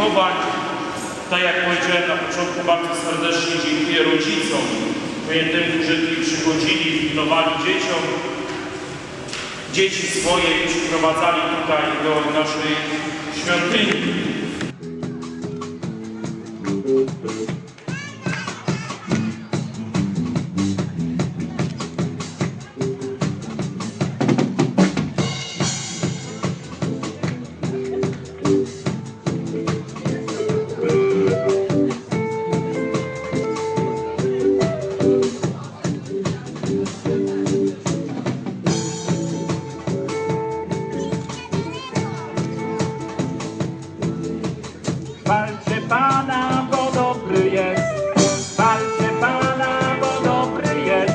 podziękowań. Tak jak powiedziałem na początku, bardzo serdecznie dziękuję rodzicom, tym, którzy przychodzili, pilnowali dzieciom. Dzieci swoje i przyprowadzali tutaj do naszej świątyni. Chwalcie Pana, bo dobry jest. Chwalcie Pana, bo dobry jest.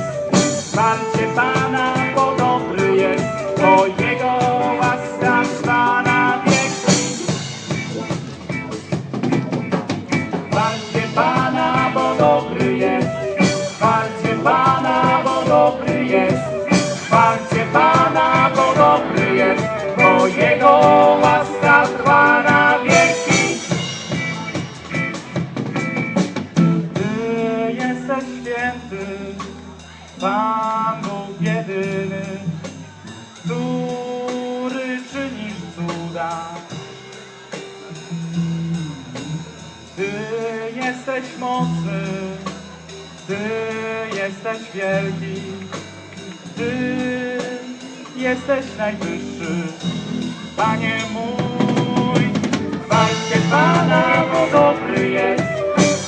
Chwalcie Pana, bo dobry jest. Bo Jego łaska trwa na wieki. Chwalcie Pana, bo dobry jest. Chwalcie Pana, bo dobry jest. Jesteś mocny, Ty jesteś wielki, Ty jesteś najwyższy, Panie mój. Chwalcie Pana, bo dobry jest.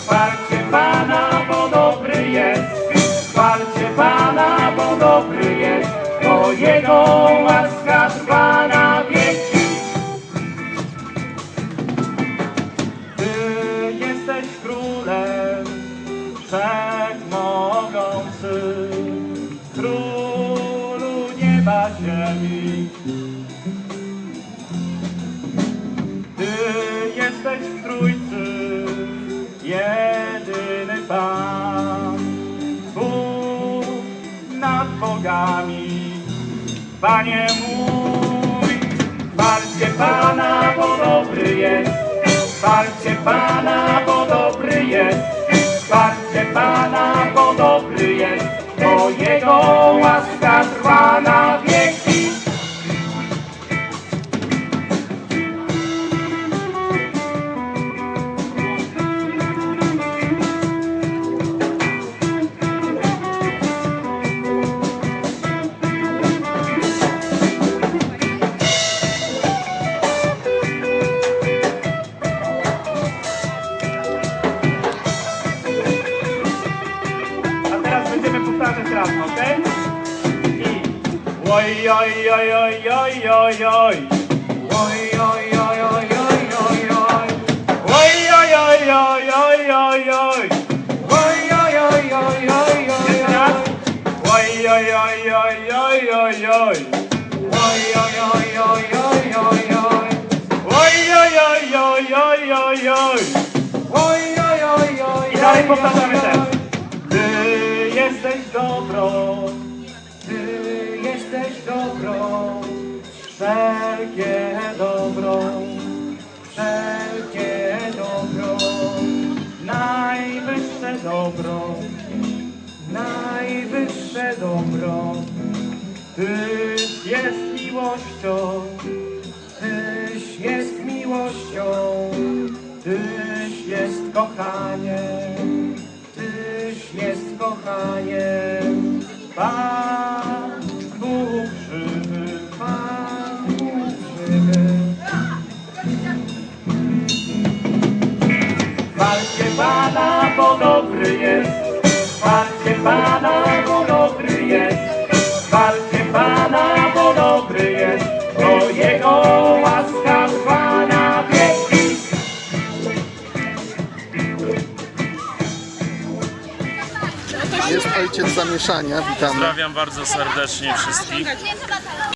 Chwalcie Pana, bo dobry jest. Chwalcie Pana, bo dobry jest. Bo Jego łaska wszechmogący, królu nieba ziemi. Ty jesteś w Trójcy, jedyny Pan, Bóg nad bogami, Panie mój. Chwalcie Pana, bo dobry jest, chwalcie Pana, bo dobry jest, chwalcie Pana, bo dobry jest, bo Jego łaska trwa na oj, oj, oj, oj, oj, oj, oj. Oj, oj, oj, oj, oj, oj, oj. Oj, oj, oj, oj, oj, oj, oj. Oj, oj, oj, oj, oj, oj, oj. Oj, oj, oj, oj, oj, oj, oj. Oj, oj, oj, oj, oj, oj, oj. Oj, oj, oj, oj, oj, oj, oj. Oj, oj, oj, oj, I dalej powtarzamy też. Ty jesteś dobrą, wszelkie dobrą, wszelkie dobrą, najwyższe dobrą, najwyższe dobrą. Tyś jest miłością, Tyś jest miłością, Tyś jest kochaniem, Tyś jest kochaniem. Pan dobry jest. Chwalcie Pana, bo dobry jest. Chwalcie Pana, bo dobry jest. Bo Jego łaska trwa na wieki. Jest ojciec zamieszania, witamy. Pozdrawiam bardzo serdecznie wszystkich.